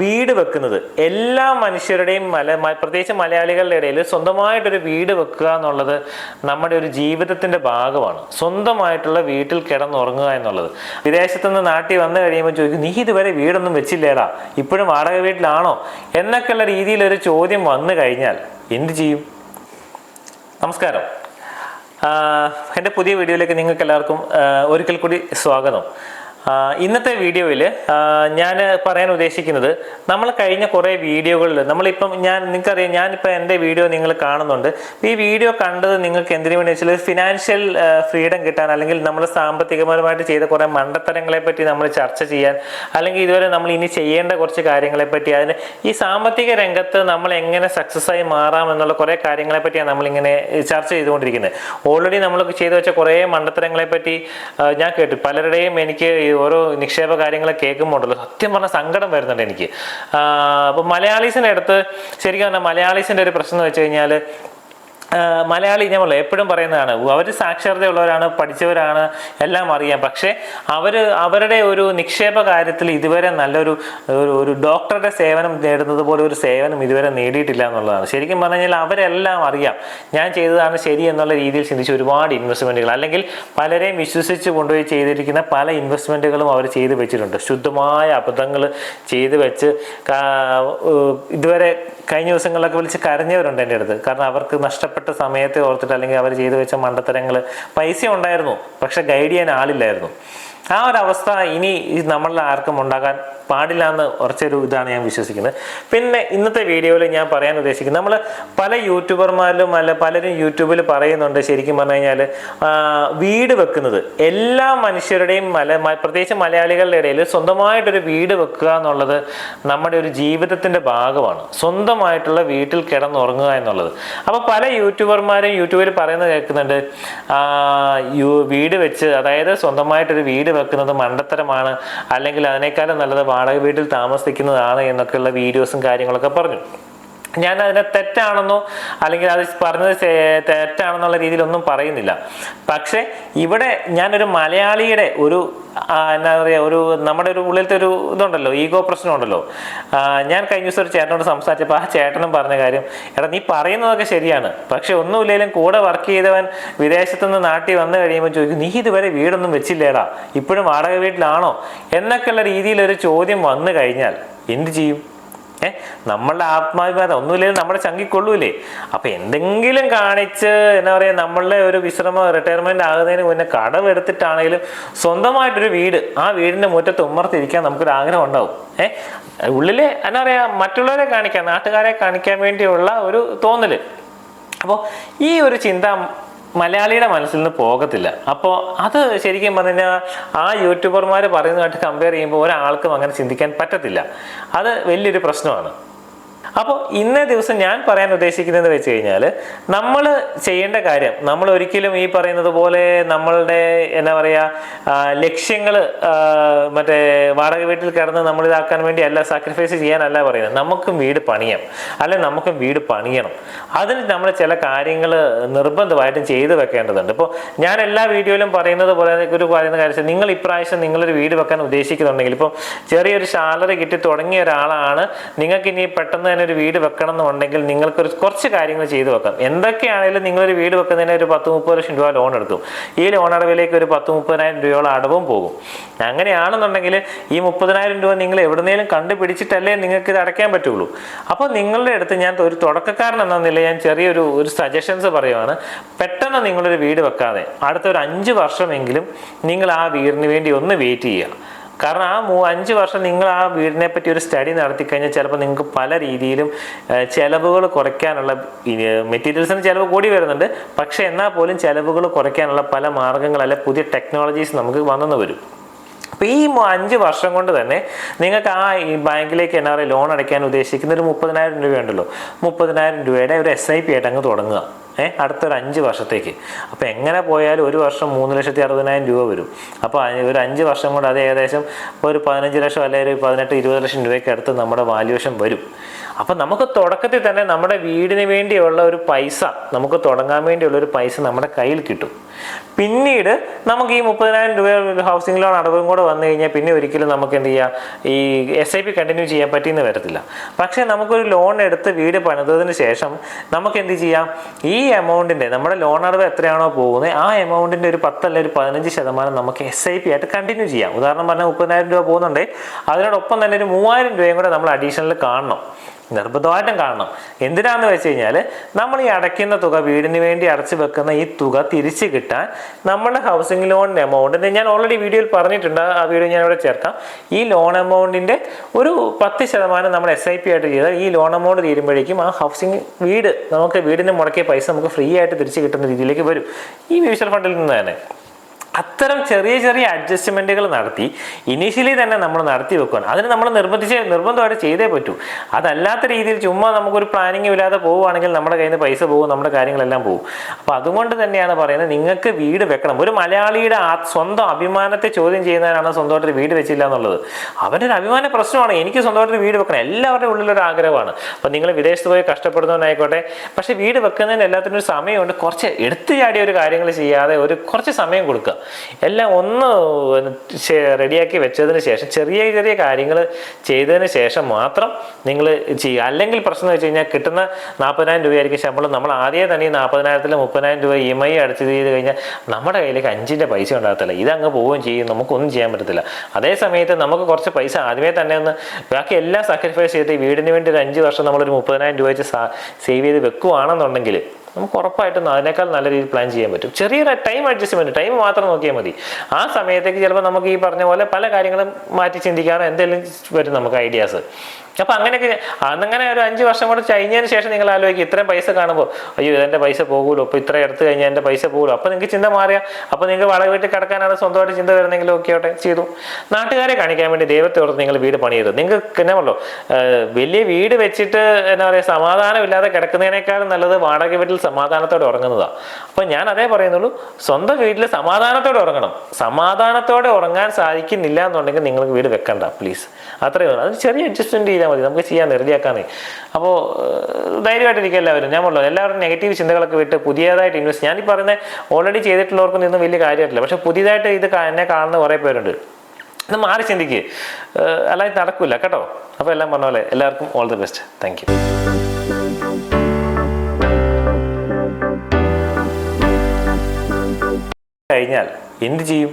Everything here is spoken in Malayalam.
വീട് വെക്കുന്നത്. എല്ലാ മനുഷ്യരുടെയും മല പ്രത്യേകിച്ച് മലയാളികളുടെ ഇടയിൽ സ്വന്തമായിട്ടൊരു വീട് വെക്കുക എന്നുള്ളത് നമ്മുടെ ഒരു ജീവിതത്തിന്റെ ഭാഗമാണ്. സ്വന്തമായിട്ടുള്ള വീട്ടിൽ കിടന്നുറങ്ങുക എന്നുള്ളത്. വിദേശത്തു നിന്ന് നാട്ടിൽ വന്നു കഴിയുമ്പോൾ ചോദിക്കും നീ ഇതുവരെ വീടൊന്നും വെച്ചില്ലേടാ? ഇപ്പോഴും വാടക വീട്ടിലാണോ? എന്നൊക്കെയുള്ള രീതിയിൽ ഒരു ചോദ്യം വന്നു കഴിഞ്ഞാൽ എന്ത് ചെയ്യും? നമസ്കാരം. എന്റെ പുതിയ വീഡിയോയിലേക്ക് നിങ്ങൾക്ക് എല്ലാവർക്കും ഒരിക്കൽ കൂടി സ്വാഗതം. ഇന്നത്തെ വീഡിയോയിൽ ഞാൻ പറയാൻ ഉദ്ദേശിക്കുന്നത് നമ്മൾ കഴിഞ്ഞ കുറേ വീഡിയോകളിൽ നമ്മളിപ്പം ഞാൻ നിങ്ങൾക്കറിയാം ഞാനിപ്പോൾ എന്റെ വീഡിയോ നിങ്ങൾ കാണുന്നുണ്ട്. ഈ വീഡിയോ കണ്ടത് നിങ്ങൾക്ക് എന്തിനു വേണ്ടി വെച്ചാൽ ഫിനാൻഷ്യൽ ഫ്രീഡം കിട്ടാൻ അല്ലെങ്കിൽ നമ്മൾ സാമ്പത്തികപരമായിട്ട് ചെയ്ത കുറേ മണ്ടത്തരങ്ങളെ പറ്റി നമ്മൾ ചർച്ച ചെയ്യാൻ അല്ലെങ്കിൽ ഇതുവരെ നമ്മൾ ഇനി ചെയ്യേണ്ട കുറച്ച് കാര്യങ്ങളെ പറ്റി അതിന് ഈ സാമ്പത്തിക രംഗത്ത് നമ്മൾ എങ്ങനെ സക്സസ് ആയി മാറാം എന്നുള്ള കുറേ കാര്യങ്ങളെ പറ്റിയാണ് നമ്മളിങ്ങനെ ചർച്ച ചെയ്തുകൊണ്ടിരിക്കുന്നത്. ഓൾറെഡി നമ്മൾ ചെയ്തു വെച്ച കുറേ മണ്ടത്തരങ്ങളെ പറ്റി ഞാൻ കേട്ടു. പലരുടെയും എനിക്ക് ഓരോ നിക്ഷേപ കാര്യങ്ങളെ കേൾക്കുമ്പോണ്ടല്ലോ. സത്യം പറഞ്ഞാൽ സങ്കടം വരുന്നുണ്ട് എനിക്ക്. അപ്പോൾ മലയാളീസിന്റെ അടുത്ത് ശരിക്കും പറഞ്ഞാൽ മലയാളീസിന്റെ ഒരു പ്രശ്നം എന്ന് വെച്ച് കഴിഞ്ഞാൽ മലയാളി ഞാൻ പറയാം എപ്പോഴും പറയുന്നതാണ് അവർ സാക്ഷരതയുള്ളവരാണ് പഠിച്ചവരാണ് എല്ലാം അറിയാം. പക്ഷേ അവർ അവരുടെ ഒരു നിക്ഷേപ കാര്യത്തിൽ ഇതുവരെ നല്ലൊരു ഒരു ഒരു ഡോക്ടറുടെ സേവനം നേടുന്നത് പോലെ ഒരു സേവനം ഇതുവരെ നേടിയിട്ടില്ല എന്നുള്ളതാണ്. ശരിക്കും പറഞ്ഞു കഴിഞ്ഞാൽ അവരെല്ലാം അറിയാം ഞാൻ ചെയ്തതാണ് ശരി എന്നുള്ള രീതിയിൽ ചിന്തിച്ച് ഒരുപാട് ഇൻവെസ്റ്റ്മെന്റുകൾ അല്ലെങ്കിൽ പലരെയും വിശ്വസിച്ച് കൊണ്ടുപോയി ചെയ്തിരിക്കുന്ന പല ഇൻവെസ്റ്റ്മെന്റുകളും അവർ ചെയ്തു വെച്ചിട്ടുണ്ട്. ശുദ്ധമായ അബദ്ധങ്ങൾ ചെയ്തു വെച്ച് ഇതുവരെ കഴിഞ്ഞ ദിവസങ്ങളിലൊക്കെ വിളിച്ച് കരഞ്ഞവരുണ്ട് എന്റെ അടുത്ത്. കാരണം അവർക്ക് നഷ്ടപ്പെട്ട സമയത്തെ ഓർത്തിട്ട് അല്ലെങ്കിൽ അവർ ചെയ്തു വെച്ച മണ്ടത്തരങ്ങൾ പൈസ ഉണ്ടായിരുന്നു പക്ഷെ ഗൈഡ് ചെയ്യാൻ ആളില്ലായിരുന്നു. ആ ഒരു അവസ്ഥ ഇനി നമ്മളിൽ ആർക്കും ഉണ്ടാകാൻ പാടില്ല എന്ന് ഉറച്ചൊരു ഇതാണ് ഞാൻ വിശ്വസിക്കുന്നത്. പിന്നെ ഇന്നത്തെ വീഡിയോയിൽ ഞാൻ പറയാൻ ഉദ്ദേശിക്കുന്നത് നമ്മൾ പല യൂട്യൂബർമാരിലും അല്ല പലരും യൂട്യൂബിൽ പറയുന്നുണ്ട് ശരിക്കും പറഞ്ഞു കഴിഞ്ഞാൽ വീട് വെക്കുന്നത് എല്ലാ മനുഷ്യരുടെയും മല പ്രത്യേകിച്ച് മലയാളികളുടെ ഇടയിൽ സ്വന്തമായിട്ടൊരു വീട് വെക്കുക എന്നുള്ളത് നമ്മുടെ ഒരു ജീവിതത്തിന്റെ ഭാഗമാണ്. സ്വന്തമായിട്ടുള്ള വീട്ടിൽ കിടന്നുറങ്ങുക എന്നുള്ളത്. അപ്പോൾ പല യൂട്യൂബർമാരും യൂട്യൂബിൽ പറയുന്നത് കേൾക്കുന്നുണ്ട് വീട് വെച്ച് അതായത് സ്വന്തമായിട്ടൊരു വീട് വെക്കുന്നത് മണ്ടത്തരമാണ് അല്ലെങ്കിൽ അതിനേക്കാളും നല്ലത് വാടക വീട്ടിൽ താമസിക്കുന്നതാണ് എന്നൊക്കെയുള്ള വീഡിയോസും കാര്യങ്ങളൊക്കെ പറഞ്ഞു. ഞാൻ അതിനെ തെറ്റാണെന്നോ അല്ലെങ്കിൽ അത് പറഞ്ഞത് തെറ്റാണെന്നുള്ള രീതിയിലൊന്നും പറയുന്നില്ല. പക്ഷേ ഇവിടെ ഞാനൊരു മലയാളിയുടെ ഒരു എന്താ പറയുക ഒരു നമ്മുടെ ഒരു ഉള്ളിലത്തെ ഒരു ഇതുണ്ടല്ലോ ഈഗോ പ്രശ്നമുണ്ടല്ലോ. ഞാൻ കഴിഞ്ഞ ദിവസം ഒരു ചേട്ടനോട് സംസാരിച്ചപ്പോൾ ആ ചേട്ടനും പറഞ്ഞ കാര്യം എടാ നീ പറയുന്നതൊക്കെ ശരിയാണ്. പക്ഷെ ഒന്നുമില്ലെങ്കിലും കൂടെ വർക്ക് ചെയ്തവൻ വിദേശത്തു നിന്ന് നാട്ടിൽ വന്നു കഴിയുമ്പോൾ ചോദിക്കും നീ ഇതുവരെ വീടൊന്നും വെച്ചില്ലേടാ? ഇപ്പോഴും വാടക വീട്ടിലാണോ? എന്നൊക്കെയുള്ള രീതിയിലൊരു ചോദ്യം വന്നു കഴിഞ്ഞാൽ എന്ത് ചെയ്യും? ഏ? നമ്മളുടെ ആത്മാഭിമാനം ഒന്നുമില്ലെങ്കിൽ നമ്മുടെ ചങ്കിക്കൊള്ളൂലേ. അപ്പൊ എന്തെങ്കിലും കാണിച്ച് എന്താ പറയാ നമ്മളുടെ ഒരു വിശ്രമ റിട്ടയർമെന്റ് ആകുന്നതിന് മുന്നേ കടവെടുത്തിട്ടാണെങ്കിലും സ്വന്തമായിട്ടൊരു വീട് ആ വീടിന്റെ മുറ്റത്ത് ഉമ്മർത്തിരിക്കാൻ നമുക്കൊരു ആഗ്രഹം ഉണ്ടാവും. ഏ? ഉള്ളിൽ എന്താ പറയാ മറ്റുള്ളവരെ കാണിക്കാൻ നാട്ടുകാരെ കാണിക്കാൻ വേണ്ടിയുള്ള ഒരു തോന്നൽ. അപ്പോൾ ഈ ഒരു ചിന്ത മലയാളിയുടെ മനസ്സിൽ നിന്ന് പോകത്തില്ല. അപ്പോൾ അത് ശരിക്കും പറഞ്ഞു ആ യൂട്യൂബർമാർ പറയുന്നതായിട്ട് കമ്പയർ ചെയ്യുമ്പോൾ ഒരാൾക്കും അങ്ങനെ ചിന്തിക്കാൻ പറ്റത്തില്ല. അത് വലിയൊരു പ്രശ്നമാണ്. അപ്പോൾ ഇന്നേ ദിവസം ഞാൻ പറയാൻ ഉദ്ദേശിക്കുന്നത് വെച്ച് കഴിഞ്ഞാൽ നമ്മൾ ചെയ്യേണ്ട കാര്യം നമ്മൾ ഒരിക്കലും ഈ പറയുന്നത് പോലെ നമ്മളുടെ എന്താ പറയുക ലക്ഷ്യങ്ങൾ മറ്റേ വാടക വീട്ടിൽ കിടന്ന് നമ്മൾ ഇതാക്കാൻ വേണ്ടി അല്ല സാക്രിഫൈസ് ചെയ്യാനല്ല പറയുന്നത്. നമുക്കും വീട് പണിയാം അല്ലെ നമുക്കും വീട് പണിയണം. അതിന് നമ്മൾ ചില കാര്യങ്ങൾ നിർബന്ധമായിട്ടും ചെയ്തു വെക്കേണ്ടതുണ്ട്. ഇപ്പോൾ ഞാൻ എല്ലാ വീഡിയോയിലും പറയുന്നത് പോലെ ഒരു പറയുന്ന കാര്യം നിങ്ങൾ ഇപ്രാവശ്യം നിങ്ങളൊരു വീട് വെക്കാൻ ഉദ്ദേശിക്കുന്നുണ്ടെങ്കിൽ ഇപ്പം ചെറിയൊരു സാലറി കിട്ടി തുടങ്ങിയ ഒരാളാണ് നിങ്ങൾക്ക് ഇനി പെട്ടെന്ന് തന്നെ ഒരു വീട് വെക്കണം എന്നുണ്ടെങ്കിൽ നിങ്ങൾക്ക് കുറച്ച് കാര്യങ്ങൾ ചെയ്തു വെക്കാം. എന്തൊക്കെയാണെങ്കിലും നിങ്ങളൊരു വീട് വെക്കുന്നതിന് ഒരു പത്ത് മുപ്പത് ലക്ഷം രൂപ ലോൺ എടുക്കും ഈ ലോൺ അടവിലേക്ക് ഒരു പത്ത് മുപ്പതിനായിരം രൂപയോളം അടവും പോകും. അങ്ങനെയാണെന്നുണ്ടെങ്കിൽ ഈ മുപ്പതിനായിരം രൂപ നിങ്ങൾ എവിടുന്നേലും കണ്ടുപിടിച്ചിട്ടല്ലേ നിങ്ങൾക്ക് ഇത് അടയ്ക്കാൻ പറ്റുള്ളൂ. അപ്പോൾ നിങ്ങളുടെ അടുത്ത് ഞാൻ ഒരു തുടക്കക്കാരൻ എന്ന നിലയിൽ ഞാൻ ചെറിയൊരു ഒരു സജഷൻസ് പറയുവാണ്. പെട്ടെന്ന് നിങ്ങളൊരു വീട് വെക്കാതെ അടുത്ത ഒരു അഞ്ച് വർഷമെങ്കിലും നിങ്ങൾ ആ വീടിന് വേണ്ടി ഒന്ന് വെയിറ്റ് ചെയ്യുക. കാരണം ആ മൂ അഞ്ച് വർഷം നിങ്ങൾ ആ വീടിനെ പറ്റി ഒരു സ്റ്റഡി നടത്തി കഴിഞ്ഞാൽ ചിലപ്പോൾ നിങ്ങൾക്ക് പല രീതിയിലും ചിലവുകൾ കുറയ്ക്കാനുള്ള മെറ്റീരിയൽസിന് ചിലവ് കൂടി വരുന്നുണ്ട്. പക്ഷേ എന്നാൽ പോലും ചിലവുകൾ കുറയ്ക്കാനുള്ള പല മാർഗങ്ങൾ അല്ലെ പുതിയ ടെക്നോളജീസ് നമുക്ക് വന്നെന്ന് വരും. അപ്പോൾ ഈ അഞ്ച് വർഷം കൊണ്ട് തന്നെ നിങ്ങൾക്ക് ആ ഈ ബാങ്കിലേക്ക് എന്താ പറയുക ലോൺ അടയ്ക്കാൻ ഉദ്ദേശിക്കുന്ന ഒരു മുപ്പതിനായിരം രൂപയുണ്ടല്ലോ. മുപ്പതിനായിരം രൂപയുടെ ഒരു എസ് ഐ പി ആയിട്ട് അങ്ങ് തുടങ്ങുക. ഏഹ് അടുത്തൊരു അഞ്ച് വർഷത്തേക്ക്. അപ്പോൾ എങ്ങനെ പോയാലും ഒരു വർഷം മൂന്ന് ലക്ഷത്തി അറുപതിനായിരം രൂപ വരും. അപ്പോൾ ഒരു അഞ്ച് വർഷം കൊണ്ട് അത് ഏകദേശം ഒരു പതിനഞ്ച് ലക്ഷം അല്ലെങ്കിൽ ഒരു പതിനെട്ട് ഇരുപത് ലക്ഷം രൂപയ്ക്ക് അടുത്ത് നമ്മുടെ വാല്യുവേഷൻ വരും. അപ്പം നമുക്ക് തുടക്കത്തിൽ തന്നെ നമ്മുടെ വീടിന് വേണ്ടിയുള്ള ഒരു പൈസ നമുക്ക് തുടങ്ങാൻ വേണ്ടിയുള്ള ഒരു പൈസ നമ്മുടെ കയ്യിൽ കിട്ടും. പിന്നീട് നമുക്ക് ഈ മുപ്പതിനായിരം രൂപ ഹൗസിംഗ് ലോൺ അടവും കൂടെ വന്നു കഴിഞ്ഞാൽ പിന്നെ ഒരിക്കലും നമുക്ക് എന്ത് ചെയ്യാം? ഈ എസ് ഐ പി കണ്ടിന്യൂ ചെയ്യാൻ പറ്റിയെന്ന് വരത്തില്ല. പക്ഷേ നമുക്കൊരു ലോൺ എടുത്ത് വീട് പണിതതിന് ശേഷം നമുക്ക് എന്ത് ചെയ്യാം? ഈ എമൗണ്ടിന്റെ നമ്മുടെ ലോൺ അടവ് എത്രയാണോ പോകുന്നത് ആ എമൗണ്ടിന്റെ ഒരു പത്തല്ല ഒരു പതിനഞ്ച് ശതമാനം നമുക്ക് എസ് ഐ പി ആയിട്ട് കണ്ടിന്യൂ ചെയ്യാം. ഉദാഹരണം പറഞ്ഞാൽ മുപ്പതിനായിരം രൂപ പോകുന്നുണ്ട്. അതിനോടൊപ്പം തന്നെ ഒരു മൂവായിരം രൂപയും കൂടെ നമ്മൾ അഡീഷണൽ കാണണം. നിർബന്ധമായിട്ടും കാണണം. എന്തിനാന്ന് വെച്ച് കഴിഞ്ഞാൽ നമ്മൾ ഈ അടയ്ക്കുന്ന തുക വീടിന് വേണ്ടി അടച്ചു വെക്കുന്ന ഈ തുക തിരിച്ച് കിട്ടാൻ നമ്മുടെ ഹൗസിംഗ് ലോൺ എമൗണ്ടിന്റെ ഞാൻ ഓൾറെഡി വീഡിയോയിൽ പറഞ്ഞിട്ടുണ്ട് ആ വീഡിയോ ഞാൻ ഇവിടെ ചേർക്കാം. ഈ ലോൺ എമൗണ്ടിന്റെ ഒരു പത്ത് ശതമാനം നമ്മൾ എസ് ഐ പി ആയിട്ട് ചെയ്താൽ ഈ ലോൺ എമൗണ്ട് തീരുമ്പോഴേക്കും ആ ഹൗസിംഗ് വീട് നമുക്ക് വീടിന് മുടക്കിയ പൈസ നമുക്ക് ഫ്രീ ആയിട്ട് തിരിച്ചു കിട്ടുന്ന രീതിയിലേക്ക് വരും. ഈ മ്യൂച്വൽ ഫണ്ടിൽ നിന്ന് തന്നെ. അത്തരം ചെറിയ ചെറിയ അഡ്ജസ്റ്റ്മെന്റുകൾ നടത്തി ഇനീഷ്യലി തന്നെ നമ്മൾ നടത്തി വെക്കുകയാണ് അതിന് നമ്മൾ നിർബന്ധിച്ച് നിർബന്ധമായിട്ട് ചെയ്തേ പറ്റൂ. അതല്ലാത്ത രീതിയിൽ ചുമ്മാ നമുക്കൊരു പ്ലാനിങ് ഇല്ലാതെ പോവുകയാണെങ്കിൽ നമ്മുടെ കയ്യിൽ നിന്ന് പൈസ പോകും നമ്മുടെ കാര്യങ്ങളെല്ലാം പോകും. അപ്പോൾ അതുകൊണ്ട് തന്നെയാണ് പറയുന്നത് നിങ്ങൾക്ക് വീട് വെക്കണം. ഒരു മലയാളിയുടെ സ്വന്തം അഭിമാനത്തെ ചോദ്യം ചെയ്യുന്നതിനാണ് സ്വന്തമായിട്ടൊരു വീട് വെച്ചില്ല എന്നുള്ളത്. അവന്റെ ഒരു അഭിമാന പ്രശ്നമാണ്. എനിക്ക് സ്വന്തമായിട്ടൊരു വീട് വെക്കണം. എല്ലാവരുടെ ഉള്ളിലൊരു ആഗ്രഹമാണ്. അപ്പം നിങ്ങൾ വിദേശത്ത് പോയി കഷ്ടപ്പെടുന്നവനായിക്കോട്ടെ. പക്ഷേ വീട് വെക്കുന്നതിന് എല്ലാത്തിനും ഒരു സമയമുണ്ട്. കുറച്ച് എടുത്തു ചാടിയ ഒരു കാര്യങ്ങൾ ചെയ്യാതെ ഒരു കുറച്ച് സമയം കൊടുക്കുക. എല്ലാം ഒന്ന് റെഡിയാക്കി വെച്ചതിന് ശേഷം ചെറിയ ചെറിയ കാര്യങ്ങൾ ചെയ്തതിന് ശേഷം മാത്രം നിങ്ങൾ ചെയ്യുക. അല്ലെങ്കിൽ പ്രശ്നം എന്ന് വെച്ച് കഴിഞ്ഞാൽ കിട്ടുന്ന നാൽപ്പതിനായിരം രൂപയായിരിക്കും ശമ്പളം. നമ്മൾ ആദ്യമേ തന്നെ ഈ നാൽപ്പതിനായിരത്തിൽ മുപ്പതിനായിരം രൂപ ഇ എം ഐ അടച്ച് ചെയ്ത് കഴിഞ്ഞാൽ നമ്മുടെ കയ്യിലേക്ക് അഞ്ചിന്റെ പൈസ ഉണ്ടാകത്തില്ല. ഇതങ്ങ് പോവുകയും ചെയ്യും. നമുക്കൊന്നും ചെയ്യാൻ പറ്റത്തില്ല. അതേ സമയത്ത് നമുക്ക് കുറച്ച് പൈസ ആദ്യമേ തന്നെ ഒന്ന് ബാക്കി എല്ലാം സാക്രിഫൈസ് ചെയ്തിട്ട് വീടിന് വേണ്ടി ഒരു അഞ്ച് വർഷം നമ്മളൊരു മുപ്പതിനായിരം രൂപ വെച്ച് സേവ് ചെയ്ത് വെക്കുവാണെന്നുണ്ടെങ്കിൽ നമുക്ക് ഉറപ്പായിട്ടും അതിനേക്കാൾ നല്ല രീതിയിൽ പ്ലാൻ ചെയ്യാൻ പറ്റും. ചെറിയൊരു ടൈം അഡ്ജസ്റ്റ്മെന്റ് ടൈം മാത്രം നോക്കിയാൽ മതി. ആ സമയത്തേക്ക് ചിലപ്പോൾ നമുക്ക് ഈ പറഞ്ഞ പോലെ പല കാര്യങ്ങളും മാറ്റി ചിന്തിക്കാനോ എന്തെങ്കിലും വരും നമുക്ക് ഐഡിയാസ് അപ്പോൾ അങ്ങനെയൊക്കെ അന്നങ്ങനെ ഒരു അഞ്ച് വർഷം കൂടെ കഴിഞ്ഞതിന് ശേഷം നിങ്ങൾ ആലോചിക്കും. ഇത്രയും പൈസ കാണുമ്പോൾ അയ്യോ ഇതെന്റെ പൈസ പോകുമല്ലോ. അപ്പോൾ ഇത്ര എടുത്തു കഴിഞ്ഞാൽ എന്റെ പൈസ പോകുമല്ലോ. അപ്പോൾ നിങ്ങൾക്ക് ചിന്ത മാറിയ. അപ്പോൾ നിങ്ങൾക്ക് വാടക വീട്ടിൽ കിടക്കാനാണ് സ്വന്തമായിട്ട് ചിന്ത വരുന്നെങ്കിൽ ഓക്കെ ആവട്ടെ ചെയ്തു. നാട്ടുകാരെ കാണിക്കാൻ വേണ്ടി ദൈവത്തെ ഓർത്ത് നിങ്ങൾ വീട് പണിയരുത്. നിങ്ങൾക്ക് എന്നാ പറഞ്ഞോ വലിയ വീട് വെച്ചിട്ട് എന്താ പറയുക സമാധാനമില്ലാതെ കിടക്കുന്നതിനേക്കാളും നല്ലത് വാടക വീട്ടിൽ സമാധാനത്തോടെ ഉറങ്ങുന്നതാ. അപ്പോൾ ഞാൻ അതേ പറയുന്നുള്ളൂ സ്വന്തം വീട്ടിൽ സമാധാനത്തോടെ ഉറങ്ങണം. സമാധാനത്തോടെ ഉറങ്ങാൻ സാധിക്കുന്നില്ല എന്നുണ്ടെങ്കിൽ നിങ്ങൾക്ക് വീട് വെക്കണ്ട പ്ലീസ് അത്രയേ ഉള്ളൂ. അത് ചെറിയ അഡ്ജസ്റ്റ്മെന്റ് ചെയ്താൽ മതി നമുക്ക് ചെയ്യാൻ റെഡിയാക്കാന്നേ അപ്പോൾ ധൈര്യമായിട്ടിരിക്കുക എല്ലാവരും. ഞാൻ പറഞ്ഞു എല്ലാവരും നെഗറ്റീവ് ചിന്തകളൊക്കെ വിട്ട് പുതിയതായിട്ട് ഇൻവെസ്റ്റ് ഞാൻ ഈ പറയുന്നത് ഓൾറെഡി ചെയ്തിട്ടുള്ളവർക്കൊന്നും ഇന്നും വലിയ കാര്യമായിട്ടില്ല. പക്ഷെ പുതിയതായിട്ട് ഇത് എന്നെ കാണുന്ന കുറേ പേരുണ്ട്. ഇത് മാറി ചിന്തിക്കുക അല്ലാതെ നടക്കില്ല കേട്ടോ. അപ്പോൾ എല്ലാം പറഞ്ഞ പോലെ എല്ലാവർക്കും all the best thank you കഴിഞ്ഞാൽ എന്ത് ചെയ്യും?